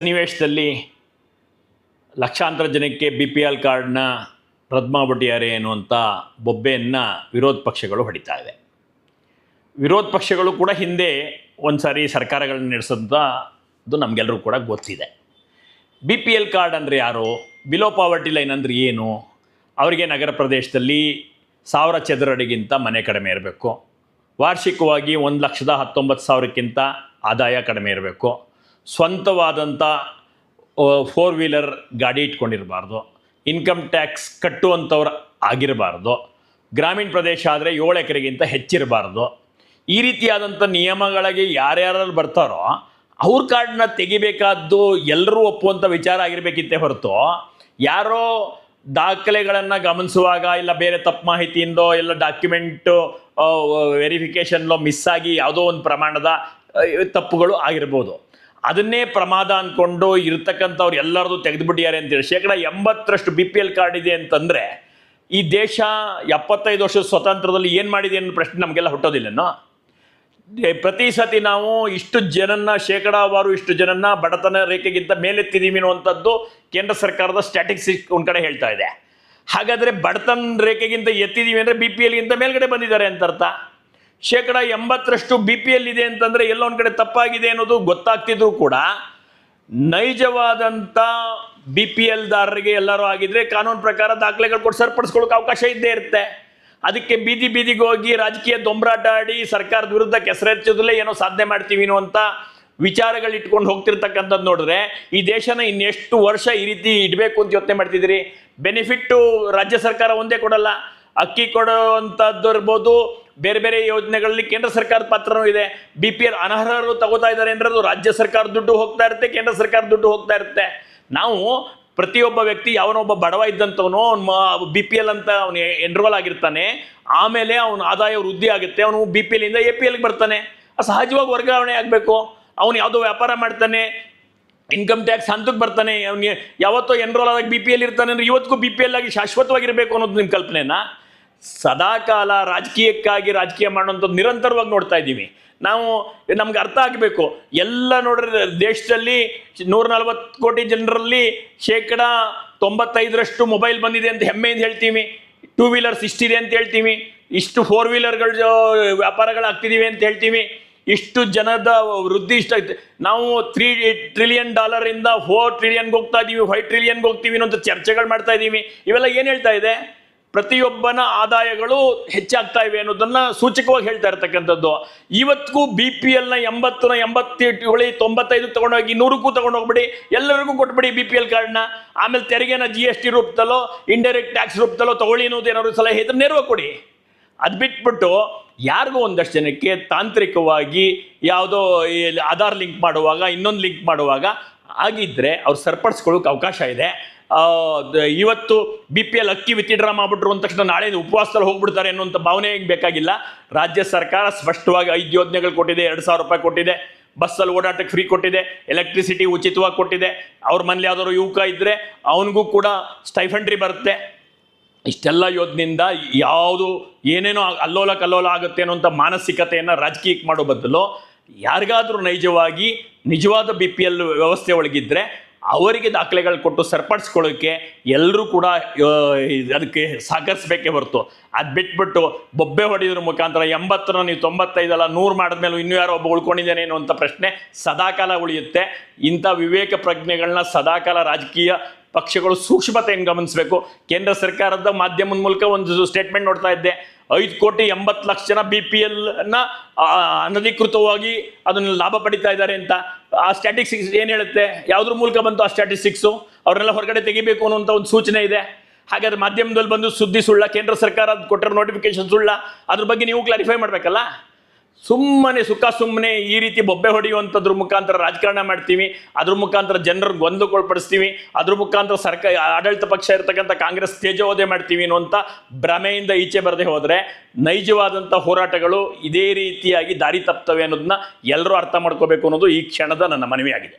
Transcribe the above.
ಸನ್ನಿವೇಶದಲ್ಲಿ ಲಕ್ಷಾಂತರ ಜನಕ್ಕೆ ಬಿ ಪಿ ಎಲ್ ಕಾರ್ಡ್ನ ರದ್ದು ಮಾಡಿಬಿಟ್ಟಿದ್ದಾರೆ ಅನ್ನುವಂಥ ಬೊಬ್ಬೆಯನ್ನು ವಿರೋಧ ಪಕ್ಷಗಳು ಹೊಡಿತಾ ಇದೆ ವಿರೋಧ ಪಕ್ಷಗಳು ಕೂಡ ಹಿಂದೆ ಒಂದು ಸಾರಿ ಸರ್ಕಾರಗಳನ್ನ ಅದು ನಮಗೆಲ್ಲರೂ ಕೂಡ ಗೊತ್ತಿದೆ. ಬಿ ಪಿ ಎಲ್ ಕಾರ್ಡ್ ಅಂದರೆ ಯಾರು? ಬಿಲೋ ಪಾವರ್ಟಿ ಲೈನ್ ಅಂದರೆ ಏನು? ಅವರಿಗೆ ನಗರ ಪ್ರದೇಶದಲ್ಲಿ ಸಾವಿರ ಚದರಡಿಗಿಂತ ಮನೆ ಕಡಿಮೆ ಇರಬೇಕು. ವಾರ್ಷಿಕವಾಗಿ ಒಂದು ಲಕ್ಷದ ಹತ್ತೊಂಬತ್ತು ಸಾವಿರಕ್ಕಿಂತ ಆದಾಯ ಕಡಿಮೆ ಇರಬೇಕು. ಸ್ವಂತವಾದಂಥ ಫೋರ್ ವೀಲರ್ ಗಾಡಿ ಇಟ್ಕೊಂಡಿರಬಾರ್ದು. Income tax ಕಟ್ಟುವಂಥವ್ರು ಆಗಿರಬಾರ್ದು. ಗ್ರಾಮೀಣ ಪ್ರದೇಶ ಆದರೆ ಏಳು ಎಕರೆಗಿಂತ ಹೆಚ್ಚಿರಬಾರ್ದು. ಈ ರೀತಿಯಾದಂಥ ನಿಯಮಗಳಿಗೆ ಯಾರ್ಯಾರು ಬರ್ತಾರೋ, ಅವ್ರ ಕಾರ್ಡನ್ನ ತೆಗಿಬೇಕಾದ್ದು ಎಲ್ಲರೂ ಒಪ್ಪುವಂಥ ವಿಚಾರ ಆಗಿರಬೇಕಿತ್ತೇ ಹೊರತು, ಯಾರೋ ದಾಖಲೆಗಳನ್ನು ಗಮನಿಸುವಾಗ ಇಲ್ಲ ಬೇರೆ ತಪ್ಪು ಮಾಹಿತಿಯಿಂದೋ ಇಲ್ಲ ಡಾಕ್ಯುಮೆಂಟು ವೆರಿಫಿಕೇಷನ್ಲೋ ಮಿಸ್ ಆಗಿ ಯಾವುದೋ ಒಂದು ಪ್ರಮಾಣದ ತಪ್ಪುಗಳು ಆಗಿರ್ಬೋದು. ಅದನ್ನೇ ಪ್ರಮಾದ ಅಂದ್ಕೊಂಡು ಇರ್ತಕ್ಕಂಥವ್ರು ಎಲ್ಲರದು ತೆಗೆದುಬಿಟ್ಟಿದ್ದಾರೆ ಅಂತೇಳಿ ಶೇಕಡ ಎಂಬತ್ತರಷ್ಟು ಬಿ ಪಿ ಎಲ್ ಕಾರ್ಡ್ ಇದೆ ಅಂತಂದರೆ, ಈ ದೇಶ ಎಪ್ಪತ್ತೈದು ವರ್ಷದ ಸ್ವತಂತ್ರದಲ್ಲಿ ಏನು ಮಾಡಿದೆ ಅನ್ನೋ ಪ್ರಶ್ನೆ ನಮಗೆಲ್ಲ ಹುಟ್ಟೋದಿಲ್ಲನೋ ಪ್ರತಿ ಸತಿ ನಾವು ಇಷ್ಟು ಜನನ್ನ ಶೇಕಡಾವಾರು ಇಷ್ಟು ಜನನ್ನ ಬಡತನ ರೇಖೆಗಿಂತ ಮೇಲೆತ್ತಿದ್ದೀವಿ ಅನ್ನುವಂಥದ್ದು ಕೇಂದ್ರ ಸರ್ಕಾರದ ಸ್ಟ್ಯಾಟಿಸ್ಟಿಕ್ಸ್ ಒಂದು ಕಡೆ ಹೇಳ್ತಾ ಇದೆ. ಹಾಗಾದರೆ ಬಡತನ ರೇಖೆಗಿಂತ ಎತ್ತಿದ್ದೀವಿ ಅಂದರೆ ಬಿ ಪಿ ಎಲ್ಗಿಂತ ಮೇಲ್ಗಡೆ ಬಂದಿದ್ದಾರೆ ಅಂತ ಅರ್ಥ. ಶೇಕಡ ಎಂಬತ್ತರಷ್ಟು ಬಿ ಪಿ ಎಲ್ ಇದೆ ಅಂತಂದರೆ ಎಲ್ಲೋ ಒಂದು ಕಡೆ ತಪ್ಪಾಗಿದೆ ಅನ್ನೋದು ಗೊತ್ತಾಗ್ತಿದ್ರು ಕೂಡ ನೈಜವಾದಂಥ ಬಿ ಪಿ ಎಲ್ದಾರರಿಗೆ ಎಲ್ಲರೂ ಆಗಿದ್ರೆ ಕಾನೂನು ಪ್ರಕಾರ ದಾಖಲೆಗಳು ಕೊಟ್ಟು ಸರಿಪಡಿಸ್ಕೊಳ್ಳೋಕೆ ಅವಕಾಶ ಇದ್ದೇ ಇರುತ್ತೆ. ಅದಕ್ಕೆ ಬೀದಿ ಬೀದಿಗೆ ಹೋಗಿ ರಾಜಕೀಯ ದೊಂಬರಾಟ ಆಡಿ ಸರ್ಕಾರದ ವಿರುದ್ಧ ಕೆಸರೆಚ್ಚದಲ್ಲೇ ಏನೋ ಸಾಧನೆ ಮಾಡ್ತೀವಿ ಅನ್ನುವಂಥ ವಿಚಾರಗಳು ಇಟ್ಕೊಂಡು ಹೋಗ್ತಿರ್ತಕ್ಕಂಥದ್ದು ನೋಡಿದ್ರೆ ಈ ದೇಶನ ಇನ್ನೆಷ್ಟು ವರ್ಷ ಈ ರೀತಿ ಇಡಬೇಕು ಅಂತ ಯೋಚನೆ ಮಾಡ್ತಿದ್ದೀರಿ? ಬೆನಿಫಿಟ್ಟು ರಾಜ್ಯ ಸರ್ಕಾರ ಒಂದೇ ಕೊಡಲ್ಲ. ಅಕ್ಕಿ ಕೊಡುವಂಥದ್ದು ಇರ್ಬೋದು, ಬೇರೆ ಬೇರೆ ಯೋಜನೆಗಳಲ್ಲಿ ಕೇಂದ್ರ ಸರ್ಕಾರದ ಪಾತ್ರನೂ ಇದೆ. ಬಿ ಪಿ ಎಲ್ ಅನರ್ಹರು ತಗೋತಾ ಇದ್ದಾರೆ ಅಂದ್ರೆ ಅದು ರಾಜ್ಯ ಸರ್ಕಾರ ದುಡ್ಡು ಹೋಗ್ತಾ ಇರುತ್ತೆ, ಕೇಂದ್ರ ಸರ್ಕಾರ ದುಡ್ಡು ಹೋಗ್ತಾ ಇರುತ್ತೆ. ನಾವು ಪ್ರತಿಯೊಬ್ಬ ವ್ಯಕ್ತಿ ಯಾವನೊಬ್ಬ ಬಡವ ಇದ್ದಂಥವನು, ಅವ್ನು ಬಿ ಪಿ ಎಲ್ ಅಂತ ಅವನು ಎನ್ರೋಲ್ ಆಗಿರ್ತಾನೆ, ಆಮೇಲೆ ಅವನ ಆದಾಯ ವೃದ್ಧಿ ಆಗುತ್ತೆ, ಅವನು ಬಿ ಪಿ ಎಲ್ಲಿಂದ ಎ ಪಿ ಎಲ್ಗೆ ಬರ್ತಾನೆ. ಸಹಜವಾಗಿ ವರ್ಗಾವಣೆ ಆಗಬೇಕು. ಅವನು ಯಾವುದೋ ವ್ಯಾಪಾರ ಮಾಡ್ತಾನೆ ಇನ್ಕಮ್ ಟ್ಯಾಕ್ಸ್ ಹಂತಕ್ಕೆ ಬರ್ತಾನೆ ಅವ್ನಿಗೆ ಯಾವತ್ತೋ ಎನ್ರೋಲ್ ಆದಾಗ ಬಿ ಪಿ ಎಲ್ ಇರ್ತಾನೆ ಅಂದರೆ ಇವತ್ತಿಗೂ ಬಿ ಪಿ ಎಲ್ ಆಗಿ ಶಾಶ್ವತವಾಗಿರಬೇಕು ಅನ್ನೋದು ನಿಮ್ಮ ಕಲ್ಪನೆನಾ? ಸದಾಕಾಲ ರಾಜಕೀಯಕ್ಕಾಗಿ ರಾಜಕೀಯ ಮಾಡುವಂಥದ್ದು ನಿರಂತರವಾಗಿ ನೋಡ್ತಾ ಇದ್ದೀವಿ. ನಾವು ನಮ್ಗೆ ಅರ್ಥ ಆಗಬೇಕು. ಎಲ್ಲ ನೋಡ್ರಿ ದೇಶದಲ್ಲಿ ನೂರ ನಲ್ವತ್ತು ಕೋಟಿ ಜನರಲ್ಲಿ ಶೇಕಡ ತೊಂಬತ್ತೈದರಷ್ಟು ಮೊಬೈಲ್ ಬಂದಿದೆ ಅಂತ ಹೆಮ್ಮೆಯಿಂದ ಹೇಳ್ತೀವಿ. ಟೂ ವೀಲರ್ಸ್ ಇಷ್ಟಿದೆ ಅಂತ ಹೇಳ್ತೀವಿ. ಇಷ್ಟು ಫೋರ್ ವೀಲರ್ಗಳ ವ್ಯಾಪಾರಗಳಾಗ್ತಿದ್ದೀವಿ ಅಂತ ಹೇಳ್ತೀವಿ. ಇಷ್ಟು ಜನದ ವೃದ್ಧಿ ಇಷ್ಟ ಆಯ್ತು. ನಾವು ತ್ರೀ ಟ್ರಿಲಿಯನ್ ಡಾಲರಿಂದ ಫೋರ್ ಟ್ರಿಲಿಯನ್ಗೆ ಹೋಗ್ತಾ ಇದ್ದೀವಿ ಫೈವ್ ಟ್ರಿಲಿಯನ್ಗೆ ಹೋಗ್ತೀವಿ ಅಂತ ಚರ್ಚೆಗಳು ಮಾಡ್ತಾ ಇದ್ದೀವಿ ಇವೆಲ್ಲ ಏನು ಹೇಳ್ತಾ ಇದೆ? ಪ್ರತಿಯೊಬ್ಬನ ಆದಾಯಗಳು ಹೆಚ್ಚಾಗ್ತಾ ಇವೆ ಅನ್ನೋದನ್ನ ಸೂಚಕವಾಗಿ ಹೇಳ್ತಾ ಇರ್ತಕ್ಕಂಥದ್ದು. ಇವತ್ತಿಗೂ ಬಿ ಪಿ ಎಲ್ನ ಎಂಬತ್ತನ ಎಂಬತ್ತೇಳು ತೊಂಬತ್ತೈದು ತಗೊಂಡೋಗಿ ನೂರಕ್ಕೂ ತಗೊಂಡೋಗ್ಬಿಡಿ, ಎಲ್ಲರಿಗೂ ಕೊಟ್ಬಿಡಿ ಬಿ ಪಿ ಎಲ್ ಕಾರ್ಡ್ನ. ಆಮೇಲೆ ತೆರಿಗೆನ ಜಿ ಎಸ್ ಟಿ ರೂಪದಲ್ಲೋ ಇಂಡೈರೆಕ್ಟ್ ಟ್ಯಾಕ್ಸ್ ರೂಪದಲ್ಲೋ ತಗೊಳ್ಳಿ ಅನ್ನೋದು ಏನಾದ್ರು ಸಲಹೆ ಇದ್ರೆ ನೆರವು ಕೊಡಿ. ಅದು ಬಿಟ್ಬಿಟ್ಟು ಯಾರಿಗೂ ಒಂದಷ್ಟು ಜನಕ್ಕೆ ತಾಂತ್ರಿಕವಾಗಿ ಯಾವುದೋ ಆಧಾರ್ ಲಿಂಕ್ ಮಾಡುವಾಗ, ಇನ್ನೊಂದು ಲಿಂಕ್ ಮಾಡುವಾಗ ಆಗಿದ್ದರೆ ಅವ್ರು ಸರಿಪಡಿಸ್ಕೊಳ್ಳೋಕೆ ಅವಕಾಶ ಇದೆ. ಇವತ್ತು ಬಿ ಪಿ ಎಲ್ ಅಕ್ಕಿ ವಿತ್ಡ್ರಾ ಮಾಡಿಬಿಟ್ರು ಅಂದ ತಕ್ಷಣ ನಾಳೆ ಉಪವಾಸದಲ್ಲಿ ಹೋಗ್ಬಿಡ್ತಾರೆ ಅನ್ನುವಂಥ ಭಾವನೆ ಹೆಂಗೆ ಬೇಕಾಗಿಲ್ಲ. ರಾಜ್ಯ ಸರ್ಕಾರ ಸ್ಪಷ್ಟವಾಗಿ ಐದು ಯೋಜನೆಗಳು ಕೊಟ್ಟಿದೆ, ಎರಡು ಸಾವಿರ ರೂಪಾಯಿ ಕೊಟ್ಟಿದೆ, ಬಸ್ಸಲ್ಲಿ ಓಡಾಟಕ್ಕೆ ಫ್ರೀ ಕೊಟ್ಟಿದೆ ಎಲೆಕ್ಟ್ರಿಸಿಟಿ ಉಚಿತವಾಗಿ ಕೊಟ್ಟಿದೆ. ಅವ್ರ ಮನೇಲಿ ಯಾವ್ದಾದ್ರು ಯುವಕ ಇದ್ದರೆ ಅವನಿಗೂ ಕೂಡ ಸ್ಟೈಫಂಡ್ರಿ ಬರುತ್ತೆ. ಇಷ್ಟೆಲ್ಲ ಯೋಜನೆಯಿಂದ ಯಾವುದು ಏನೇನೋ ಅಲ್ಲೋಲ ಕಲ್ಲೋಲ ಆಗುತ್ತೆ ಅನ್ನೋಂಥ ಮಾನಸಿಕತೆಯನ್ನು ರಾಜಕೀಯಕ್ಕೆ ಮಾಡೋ ಬದಲು ಯಾರಿಗಾದರೂ ನೈಜವಾಗಿ ನಿಜವಾದ ಬಿ ಪಿ ಎಲ್ ವ್ಯವಸ್ಥೆ ಒಳಗಿದ್ದರೆ ಅವರಿಗೆ ದಾಖಲೆಗಳು ಕೊಟ್ಟು ಸರಿಪಡಿಸ್ಕೊಳ್ಳೋಕ್ಕೆ ಎಲ್ಲರೂ ಕೂಡ ಅದಕ್ಕೆ ಸಹಕರಿಸಬೇಕೇ ಹೊರತು. ಅದು ಬಿಟ್ಬಿಟ್ಟು ಬೊಬ್ಬೆ ಹೊಡೆಯೋದ್ರ ಮುಖಾಂತರ ಎಂಬತ್ತರ ನೀವು ತೊಂಬತ್ತೈದಲ್ಲ ನೂರು ಮಾಡಿದ್ಮೇಲೆ ಇನ್ನೂ ಯಾರೋ ಒಬ್ಬ ಉಳ್ಕೊಂಡಿದ್ದೇನೆ ಅಂತ ಪ್ರಶ್ನೆ ಸದಾಕಾಲ ಉಳಿಯುತ್ತೆ. ಇಂಥ ವಿವೇಕ ಪ್ರಜ್ಞೆಗಳನ್ನ ಸದಾಕಾಲ ರಾಜಕೀಯ ಪಕ್ಷಗಳು ಸೂಕ್ಷ್ಮತೆಯನ್ನು ಗಮನಿಸಬೇಕು. ಕೇಂದ್ರ ಸರ್ಕಾರದ ಮಾಧ್ಯಮದ ಮೂಲಕ ಒಂದು ಸ್ಟೇಟ್ಮೆಂಟ್ ನೋಡ್ತಾ ಇದ್ದೆ. ಐದು ಕೋಟಿ ಎಂಬತ್ತು ಲಕ್ಷ ಜನ ಬಿ ಪಿ ಎಲ್ನ ಅನಧಿಕೃತವಾಗಿ ಅದನ್ನು ಲಾಭ ಪಡಿತಾ ಇದ್ದಾರೆ ಅಂತ. ಆ ಸ್ಟ್ಯಾಟಿಸ್ಟಿಕ್ಸ್ ಏನು ಹೇಳುತ್ತೆ? ಯಾವುದ್ರ ಮೂಲಕ ಬಂತು ಆ ಸ್ಟ್ಯಾಟಿಸ್ಟಿಕ್ಸು ಅವ್ರನ್ನೆಲ್ಲ ಹೊರಗಡೆ ತೆಗಿಬೇಕು ಅನ್ನೋಂಥ ಒಂದು ಸೂಚನೆ ಇದೆ. ಹಾಗಾದ್ರೆ ಮಾಧ್ಯಮದಲ್ಲಿ ಬಂದು ಸುದ್ದಿ ಸುಳ್ಳ, ಕೇಂದ್ರ ಸರ್ಕಾರ ಕೊಟ್ಟಿರೋ ನೋಟಿಫಿಕೇಶನ್ ಸುಳ್ಳ, ಅದ್ರ ಬಗ್ಗೆ ನೀವು ಕ್ಲಾರಿಫೈ ಮಾಡಬೇಕಲ್ಲ? ಸುಮ್ಮನೆ ಸುಖ ಸುಮ್ಮನೆ ಈ ರೀತಿ ಬೊಬ್ಬೆ ಹೊಡೆಯುವಂಥದ್ರ ಮುಖಾಂತರ ರಾಜಕಾರಣ ಮಾಡ್ತೀವಿ. ಅದ್ರ ಮುಖಾಂತರ ಜನರ ಗೊಂದಲಗೊಳಪಡಿಸ್ತೀವಿ. ಅದ್ರ ಮುಖಾಂತರ ಸರ್ಕಾರ ಆಡಳಿತ ಪಕ್ಷ ಇರತಕ್ಕಂಥ ಕಾಂಗ್ರೆಸ್ ತೇಜೋವಧೆ ಮಾಡ್ತೀವಿ ಅನ್ನುವಂಥ ಭ್ರಮೆಯಿಂದ ಈಚೆ ಬರದೆ ಹೋದರೆ ನೈಜವಾದಂಥ ಹೋರಾಟಗಳು ಇದೇ ರೀತಿಯಾಗಿ ದಾರಿ ತಪ್ತವೆ ಅನ್ನೋದನ್ನ ಎಲ್ಲರೂ ಅರ್ಥ ಮಾಡ್ಕೋಬೇಕು ಅನ್ನೋದು ಈ ಕ್ಷಣದ ನನ್ನ ಮನವಿಯಾಗಿದೆ.